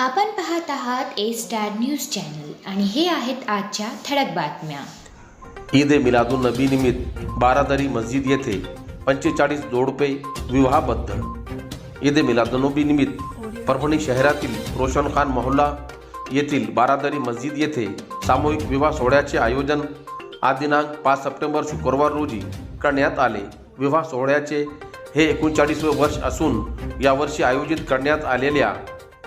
आपण पाहत आहात ए स्टार न्यूज चॅनल आणि हे आहेत आजच्या ठळक बातम्या. ईद ए मिलादुन नबी निमित्त बारादरी मस्जिद येथे पंचेचाळीस जोडपे विवाहबद्ध. ईद ए मिलादुनबी निमित्त परभणी शहरातील रोशन खान मोहल्ला येथील बारादरी मस्जिद येथे सामूहिक विवाह सोहळ्याचे आयोजन आज दिनांक पाच सप्टेंबर शुक्रवार रोजी करण्यात आले. विवाह सोहळ्याचे हे एकोणचाळीसवे वर्ष असून यावर्षी आयोजित करण्यात आलेल्या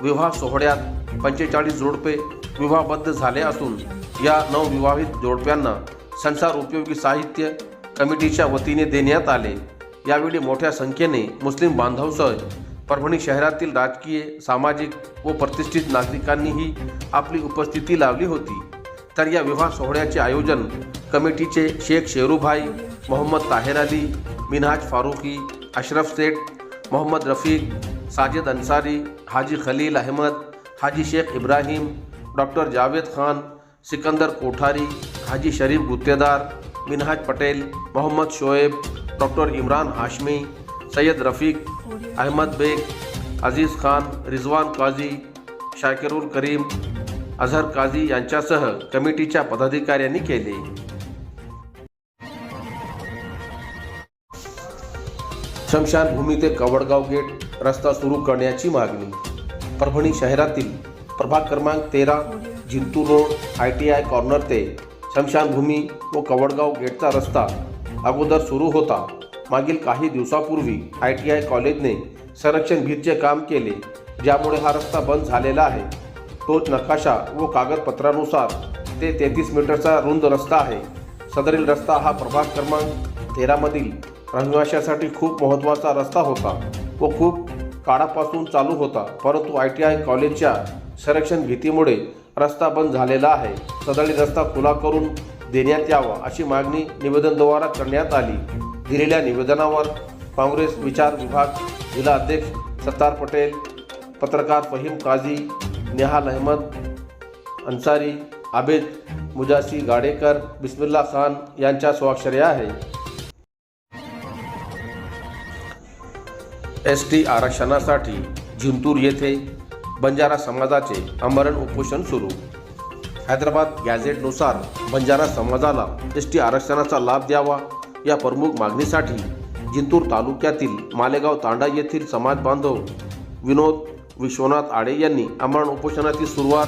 विवाह सोहळ्यात पंचेचाळीस जोडपे विवाहबद्ध झाले असून या नवविवाहित जोडप्यांना संसार उपयोगी साहित्य कमिटीच्या वतीने देण्यात आले. यावेळी मोठ्या संख्येने मुस्लिम बांधवसह परभणी शहरातील राजकीय सामाजिक व प्रतिष्ठित नागरिकांनीही आपली उपस्थिती लावली होती. तर या विवाह सोहळ्याचे आयोजन कमिटीचे शेख शेरूभाई मोहम्मद ताहेर अली मिनहाज फारुकी अशरफ शेख मोहम्मद रफीक साजिद अन्सारी हाजी खलील अहमद हाजी शेख इब्राहिम डॉक्टर जावेद खान सिकंदर कोठारी हाजी शरीफ गुत्तेदार मिनहाज पटेल मोहम्मद शोएब डॉक्टर इम्रान हाशमी सैयद रफीक अहमद बेग अजीज खान रिजवान काझी शाकिरुल करीम अझहर काझी यांच्यासह कमिटीच्या पदाधिकाऱ्यांनी केले. शमशानभूमी ते कवडगाव गेट रस्ता सुरू करण्याची मागणी. परभणी शहरातील प्रभाग क्रमांक तेरा Jintur road I T I corner ते शमशानभूमी व कवडगाव गेटचा रस्ता अगोदर सुरू होता. मागील काही दिवसापूर्वी आय टी आय कॉलेजने संरक्षण भितचे काम केले ज्यामुळे हा रस्ता बंद झालेला आहे. तोच नकाशा व कागदपत्रानुसार ते तेहतीस मीटरचा रुंद रस्ता आहे. सदरील रस्ता हा प्रभाग क्रमांक तेरामधील रहिवाशासाठी खूप महत्त्वाचा रस्ता होता व खूप काळापासून चालू होता परंतु आय टी आय कॉलेजच्या संरक्षण भीतीमुळे रस्ता बंद झालेला आहे. सदळी रस्ता खुला करून देण्यात यावा अशी मागणी निवेदनद्वारा करण्यात आली. दिलेल्या निवेदनावर काँग्रेस विचार विभाग जिल्हा अध्यक्ष सत्तार पटेल पत्रकार फहीम काझी नेहाल अहमद अन्सारी आबेद मुजासी गाडेकर बिस्मिल्ला खान यांच्या स्वाक्षऱ्या आहे. एस टी आरक्षणासाठी जिंतूर येथे बंजारा समाजाचे आमरण उपोषण सुरू. हैदराबाद गॅझेटनुसार बंजारा समाजाला एस टी आरक्षणाचा लाभ द्यावा या प्रमुख मागणीसाठी जिंतूर तालुक्यातील मालेगाव तांडा येथील समाज बांधव विनोद विश्वनाथ आडे यांनी आमरण उपोषणाची सुरुवात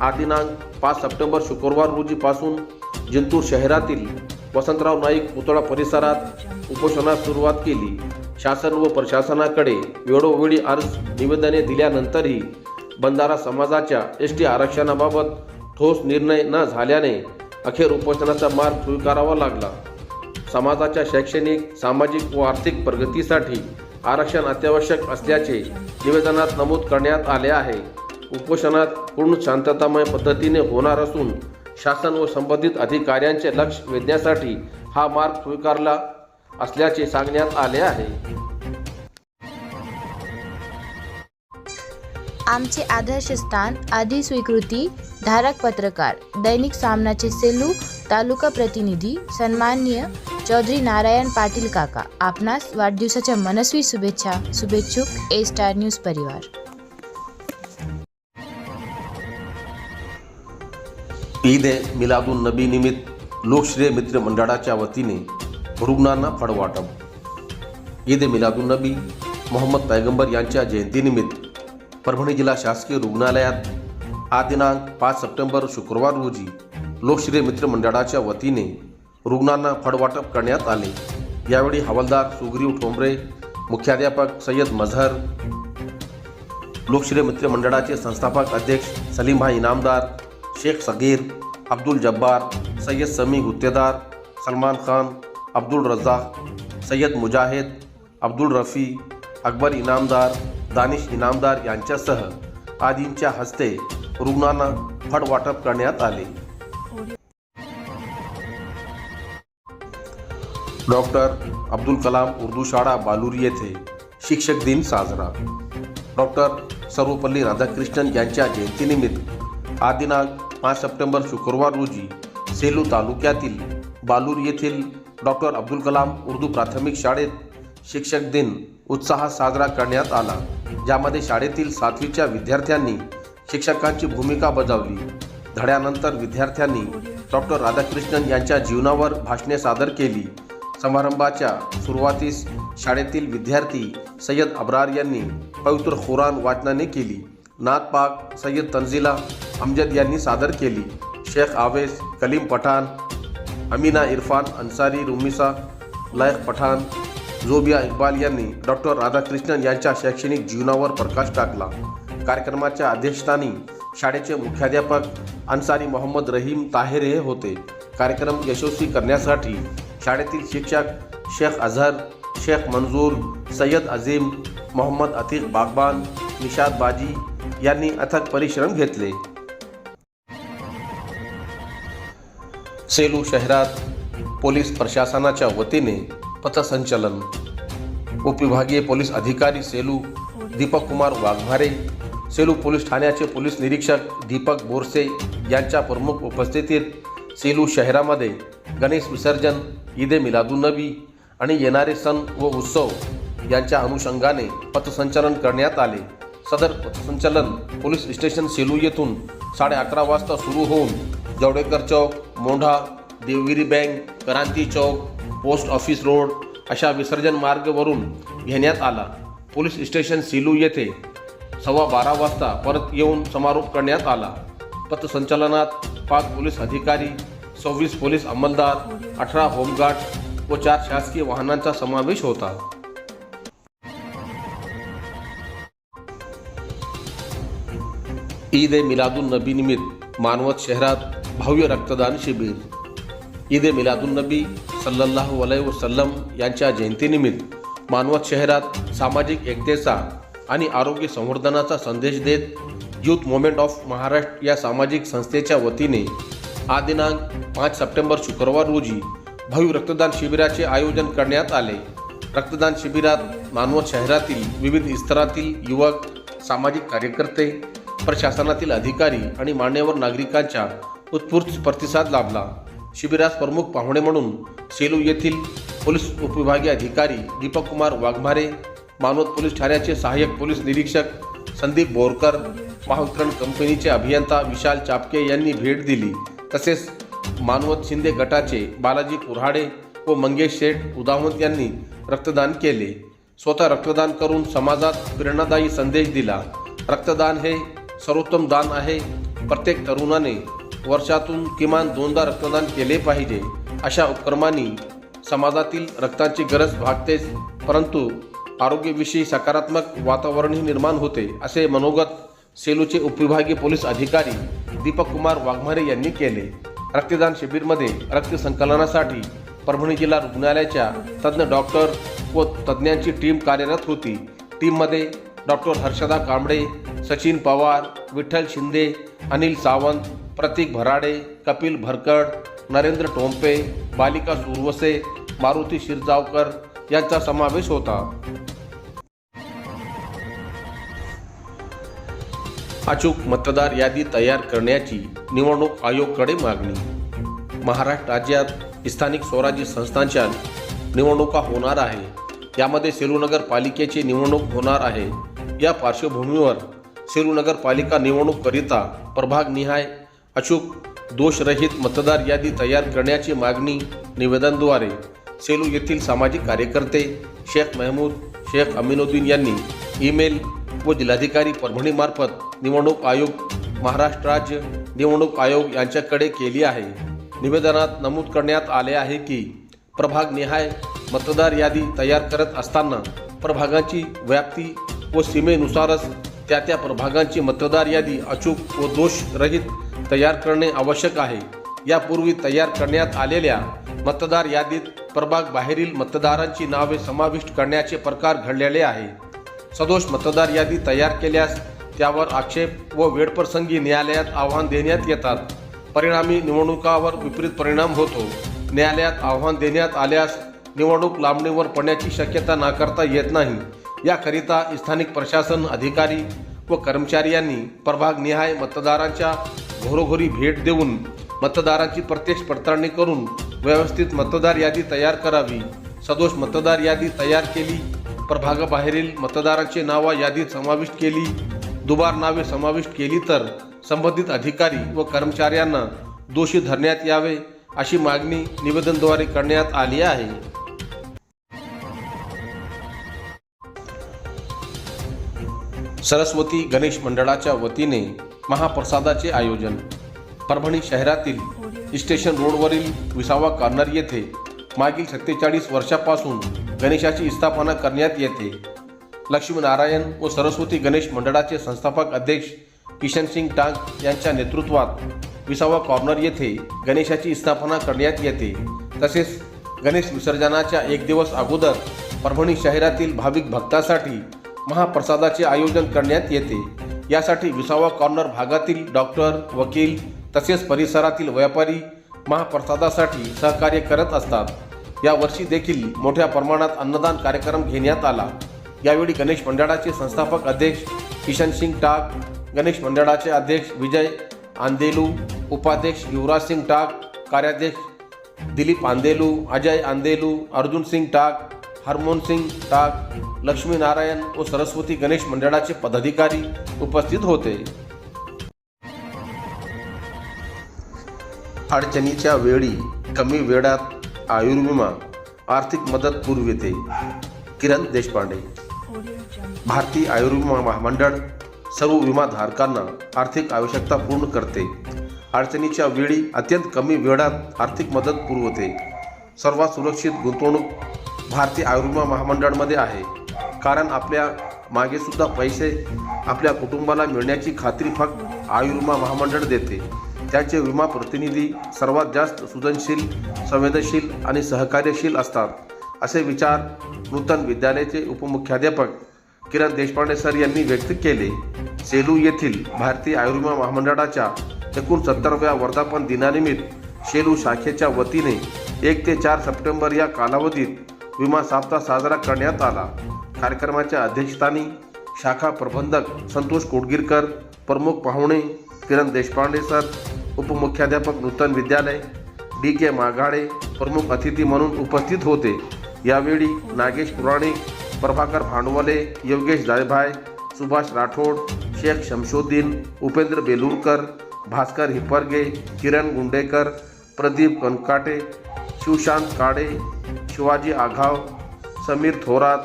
आदिनांक दिनांक पाच सप्टेंबर शुक्रवार रोजीपासून जिंतूर शहरातील वसंतराव नाईक पुतळा परिसरात उपोषणास सुरुवात केली. शासन व प्रशासनाकडे वेळोवेळी अर्ज निवेदने दिल्यानंतरही बंधारा समाजाच्या एस टी आरक्षणाबाबत ठोस निर्णय न झाल्याने अखेर उपोषणाचा मार्ग स्वीकारावा लागला. समाजाच्या शैक्षणिक सामाजिक व आर्थिक प्रगतीसाठी आरक्षण अत्यावश्यक असल्याचे निवेदनात नमूद करण्यात आले आहे. उपोषणात पूर्ण शांततामय पद्धतीने होणार असून शासन व संबंधित अधिकाऱ्यांचे लक्ष वेधण्यासाठी हा मार्ग स्वीकारला असल्याचे सांगण्यात आले आहे. आमचे आदर्श स्थान आदी स्वीकृती धारक पत्रकार दैनिक सामनाचे सेलू तालुका प्रतिनिधी सन्माननीय चौधरी नारायण पाटील काका आपणास वाढदिवसाच्या मनस्वी शुभेच्छा शुभेच्छुक ए स्टार न्यूज परिवार. ईद ए मिलादुन नबी निमित्त लोकश्रेय मित्र मंडळाच्या वतीने रुग्णांना फळवाटप ईद ए मिलादुन नबी मोहम्मद पैगंबर यांच्या जयंतीनिमित्त परभणी जिल्हा शासकीय रुग्णालयात आज दिनांक पाच सप्टेंबर शुक्रवार रोजी लोकश्रेय मित्र मंडळाच्या वतीने रुग्णांना फळवाटप करण्यात आले. यावेळी हवालदार सुग्रीव ठोंबरे मुख्याध्यापक सय्यद मझहर लोकश्रेय मित्र मंडळाचे संस्थापक अध्यक्ष सलीमभाई इनामदार शेख सगीर अब्दुल जब्बार सय्यद समी गुत्तेदार सलमान खान अब्दुल रज़ाक सय्यद मुजाहिद अब्दुल रफी अकबर इनामदार दानिश इनामदार यांच्यासह आदींच्या हस्ते रुग्णांना फड वाटप करण्यात आले. डॉक्टर अब्दुल कलाम उर्दू शाळा बालुरी येथे शिक्षक दिन साजरा. डॉक्टर सर्वपल्ली राधाकृष्णन यांच्या जयंतीनिमित्त आदिनाग पाच सप्टेंबर शुक्रवार रोजी सेलू तालुक्यातील बालूर येथील डॉक्टर अब्दुल कलाम उर्दू प्राथमिक शाळेत शिक्षक दिन उत्साहात साजरा करण्यात आला. ज्यामध्ये शाळेतील सातवीच्या विद्यार्थ्यांनी शिक्षकांची भूमिका बजावली. धड्यानंतर विद्यार्थ्यांनी डॉक्टर राधाकृष्णन यांच्या जीवनावर भाषणे सादर केली. समारंभाच्या सुरुवातीस शाळेतील विद्यार्थी सय्यद अब्रार यांनी पवित्र खुरान वाचनाने केली. नागपाक सय्यद तंजिला अमजद यांनी सादर केली. शेख आवेस कलीम पठाण अमीना इरफान अन्सारी रुमिसा लायक पठाण जोबिया इक्बाल यांनी डॉक्टर राधाकृष्णन यांच्या शैक्षणिक जीवनावर प्रकाश टाकला. कार्यक्रमाच्या अध्यक्षस्थानी शाळेचे मुख्याध्यापक अन्सारी मोहम्मद रहीम ताहेर हे होते. कार्यक्रम यशस्वी करण्यासाठी शाळेतील शिक्षक शेख अझहर शेख मंजूर सय्यद अझीम मोहम्मद अतिक बागबान निशाद बाजी यांनी अथक परिश्रम घेतले. सेलू शहरात पोलीस प्रशासनाच्या वतीने पथसंचलन. उपविभागीय पोलीस अधिकारी सेलू दीपक कुमार वाघमारे सेलू पोलीस ठाण्याचे पोलीस निरीक्षक दीपक बोरसे यांच्या प्रमुख उपस्थितीत सेलू शहरामध्ये गणेश विसर्जन ईद ए मिलादुन्नबी आणि येणारे सण व उत्सव यांच्या अनुषंगाने पथसंचलन करण्यात आले. सदर पथसंचलन पोलीस स्टेशन सेलू येथून साडे अकरा वाजता सुरू होऊन Jawdekar Chowk Mondha Devgiri bank Kranti Chowk post office road अशा विसर्जन मार्गवरून घेण्यात आला. पोलीस स्टेशन सिलू येथे सव्वा बारा वाजता परत येऊन समारोप करण्यात आला. पथसंचलनात पाच पोलीस अधिकारी सव्वीस पोलीस अंमलदार अठरा होमगार्ड व चार शासकीय वाहनांचा समावेश होता. ईद ए मिलादुल नबी निमित्त मानवत शहरात भव्य रक्तदान शिबिर. ईद ए मिलादुन नबी सल्लल्लाहु अलैहि वसल्लम यांच्या जयंतीनिमित्त मानवत शहरात सामाजिक एकतेचा आणि आरोग्य संवर्धनाचा संदेश देत यूथ मुवमेंट ऑफ महाराष्ट्र या सामाजिक संस्थेच्या वतीने हा दिनांक पाच सप्टेंबर शुक्रवार रोजी भव्य रक्तदान शिबिराचे आयोजन करण्यात आले. रक्तदान शिबिरात मानवत शहरातील विविध स्तरातील युवक सामाजिक कार्यकर्ते प्रशासनातील अधिकारी आणि मान्यवर नागरिकांच्या उत्स्फूर्त प्रतिसाद लाभला. शिबिरास प्रमुख पाहुणे म्हणून सेलू येथील पोलीस उपविभागीय अधिकारी दीपक कुमार वाघमारे मानवत पोलीस ठाण्याचे सहाय्यक पोलीस निरीक्षक संदीप बोरकर महावितरण कंपनीचे अभियंता विशाल चापके यांनी भेट दिली. तसेच मानवत शिंदे गटाचे बालाजी कुऱ्हाडे व मंगेश शेठ उदावंत यांनी रक्तदान केले. स्वतः रक्तदान करून समाजात प्रेरणादायी संदेश दिला. रक्तदान हे सर्वोत्तम दान आहे. प्रत्येक तरुणाने वर्षातून किमान दोनदा रक्तदान केले पाहिजे अशा उपक्रमांनी समाजातील रक्ताची गरज भागतेच परंतु आरोग्यविषयी सकारात्मक वातावरणही निर्माण होते असे मनोगत सेलूचे उपविभागीय पोलीस अधिकारी दीपक कुमार वाघमारे यांनी केले. रक्तदान शिबिरमध्ये रक्त संकलनासाठी परभणी जिल्हा रुग्णालयाच्या तज्ज्ञ डॉक्टर व तज्ज्ञांची टीम कार्यरत होती. टीममध्ये डॉक्टर हर्षदा कांबळे सचिन पवार विठ्ठल शिंदे अनिल सावंत प्रतीक भराडे कपिल भरकड नरेंद्र टोंपे बालिका सुरवसे मारुती शिरजावकर यांचा समावेश होता. अचूक मतदार यादी तयार करण्याची निवडणूक आयोगकडे मागणी. महाराष्ट्र राज्यात स्थानिक स्वराज्य संस्थांच्या निवडणुका होणार आहे. यामध्ये सेलूनगर पालिकेची निवडणूक होणार आहे. या पार्श्वभूमीवर सेलूनगर पालिका निवडणूककरिता प्रभागनिहाय अचूक दोषरहित मतदार यादी तयार करण्याची मागणी निवेदनद्वारे सेलू येथील सामाजिक कार्यकर्ते शेख महमूद शेख अमिनुद्दीन यांनी ईमेल व जिल्हाधिकारी परभणीमार्फत निवडणूक आयोग महाराष्ट्र राज्य निवडणूक आयोग यांच्याकडे केली आहे. निवेदनात नमूद करण्यात आले आहे की प्रभागनिहाय मतदार यादी तयार करत असताना प्रभागांची व्याप्ती व सीमेनुसारच त्या त्या प्रभागांची मतदार यादी अचूक व दोषरहित तयार करणे आवश्यक आहे. यापूर्वी तयार करण्यात आलेल्या मतदार यादीत प्रभाग बाहेरील मतदारांची नावे समाविष्ट करण्याचे प्रकार घडलेले आहे. सदोष मतदार यादी तयार केल्यास त्यावर आक्षेप व वेळप्रसंगी न्यायालयात आव्हान देण्यात येतात. परिणामी निवडणुकावर विपरीत परिणाम होतो. न्यायालयात आव्हान देण्यात आल्यास निवडणूक लांबणीवर पडण्याची शक्यता नाकारता येत नाही. याकरिता स्थानिक प्रशासन अधिकारी व कर्मचारी यांनी प्रभागनिहाय मतदारांच्या घरोघरी भेट देऊन मतदारांची प्रत्यक्ष पडताळणी करून व्यवस्थित मतदार यादी तयार करावी. सदोष मतदार यादी तयार केली. प्रभागाबाहेरील मतदारांची नावा यादीत समाविष्ट केली. दुबार नावे समाविष्ट केली तर संबंधित अधिकारी व कर्मचाऱ्यांना दोषी धरण्यात यावे अशी मागणी निवेदनद्वारे करण्यात आली आहे. सरस्वती गणेश मंडळाच्या वतीने महाप्रसादाचे आयोजन. परभणी शहरातील स्टेशन रोडवरील विसावा कॉर्नर येथे मागील सत्तेचाळीस वर्षापासून गणेशाची स्थापना करण्यात येते. लक्ष्मीनारायण व सरस्वती गणेश मंडळाचे संस्थापक अध्यक्ष किशन सिंग टांग यांच्या नेतृत्वात विसावा कॉर्नर येथे गणेशाची स्थापना करण्यात येते. तसेच गणेश विसर्जनाच्या एक दिवस अगोदर परभणी शहरातील भाविक भक्तासाठी महाप्रसादाचे आयोजन करण्यात येते. यासाठी विसावा कॉर्नर भागातील डॉक्टर वकील तसेच परिसरातील व्यापारी महाप्रसादासाठी सहकार्य करत असतात. यावर्षी देखील मोठ्या प्रमाणात अन्नदान कार्यक्रम घेण्यात आला. यावेळी गणेश मंडळाचे संस्थापक अध्यक्ष किशन सिंग टाक गणेश मंडळाचे अध्यक्ष विजय आंदेलू उपाध्यक्ष युवराज सिंग टाक कार्याध्यक्ष दिलीप आंदेलू अजय आंदेलू अर्जुन सिंग टाक हरमोहन सिंग टाक लक्ष्मीनारायण व सरस्वती गणेश मंडळाचे पदाधिकारी उपस्थित होते. अडचणीच्या वेळी कमी वेळात आयुर्विमा आर्थिक मदत पुरविते किरण देशपांडे. भारतीय आयुर्विमा महामंडळ सर्व विमाधारकांना आर्थिक आवश्यकता पूर्ण करते. अडचणीच्या वेळी अत्यंत कमी वेळात आर्थिक मदत पुरवते. सर्वात सुरक्षित गुंतवणूक भारतीय आयुर्विमा महामंडळमध्ये आहे. कारण आपल्या मागे सुद्धा पैसे आपल्या कुटुंबाला मिळण्याची खात्री फक्त आयुर्विमा महामंडळ देते. त्याचे विमा प्रतिनिधी सर्वात जास्त सृजनशील संवेदनशील आणि सहकार्यशील असतात. असे विचार नूतन विद्यालयाचे उपमुख्याध्यापक किरण देशपांडे सर यांनी व्यक्त केले. सेलू येथील भारतीय आयुर्विमा महामंडळाच्या एकोणसत्तरव्या वर्धापन दिनानिमित्त शेलू शाखेच्या वतीने एक ते चार सप्टेंबर या कालावधीत विमा साप्ताह साजरा करण्यात आला. कार्यक्रमाच्या अध्यक्षस्थानी शाखा प्रबंधक संतोष कोडगीरकर प्रमुख पाहुणे किरण देशपांडे सर उपमुख्याध्यापक नूतन विद्यालय डी के माघाडे प्रमुख अतिथी म्हणून उपस्थित होते. यावेळी नागेश पुराणिक प्रभाकर भांडवले योगेश जायभाय सुभाष राठोड शेख शमशोद्दीन उपेंद्र बेलूरकर भास्कर हिप्परगे किरण गुंडेकर प्रदीप कनकाटे शिवशांत काडे शिवाजी आघाव समीर थोरात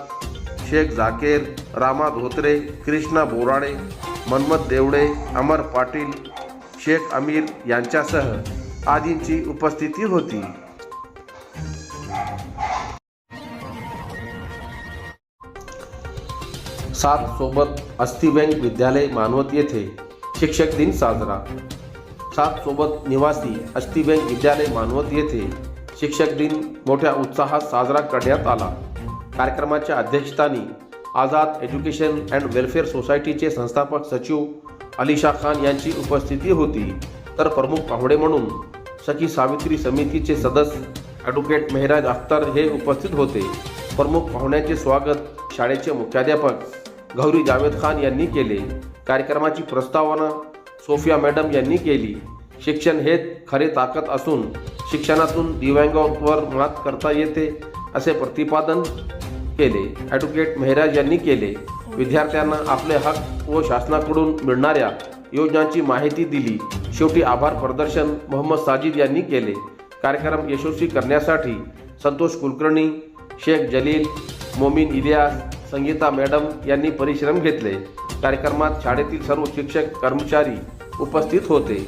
शेख झाकेर रामा धोत्रे कृष्णा बोराडे मन्मथ देवडे अमर पाटील शेख अमीर यांच्यासह आदींची उपस्थिती होती. सात सोबत अस्थिबँक विद्यालय मानवत येथे शिक्षक दिन साजरा. सात सोबत निवासी अस्थिबँक विद्यालय मानवत येथे शिक्षक दिन मोठ्या उत्साहात साजरा करण्यात आला. कार्यक्रमाच्या अध्यक्षस्थानी आझाद एज्युकेशन अँड वेलफेअर सोसायटीचे संस्थापक सचिव अलिशा खान यांची उपस्थिती होती. तर प्रमुख पाहुणे म्हणून सखी सावित्री समितीचे सदस्य ॲडव्होकेट मेहराज अख्तर हे उपस्थित होते. प्रमुख पाहुण्यांचे स्वागत शाळेचे मुख्याध्यापक गौरी जावेद खान यांनी केले. कार्यक्रमाची प्रस्तावना सोफिया मॅडम यांनी केली. शिक्षण हे खरे ताकद असून शिक्षणातून दिव्यांगांवर मात करता येते असे प्रतिपादन केले. ॲडव्होकेट मेहराज यांनी केले. विद्यार्थ्यांना आपले हक व शासनाकडून मिळणाऱ्या योजनांची माहिती दिली. शेवटी आभार प्रदर्शन मोहम्मद साजिद यांनी केले. कार्यक्रम यशस्वी करण्यासाठी संतोष कुलकर्णी शेख जलील मोमीन इलियास संगीता मॅडम यांनी परिश्रम घेतले. कार्यक्रमात शाळेतील सर्व शिक्षक कर्मचारी उपस्थित होते.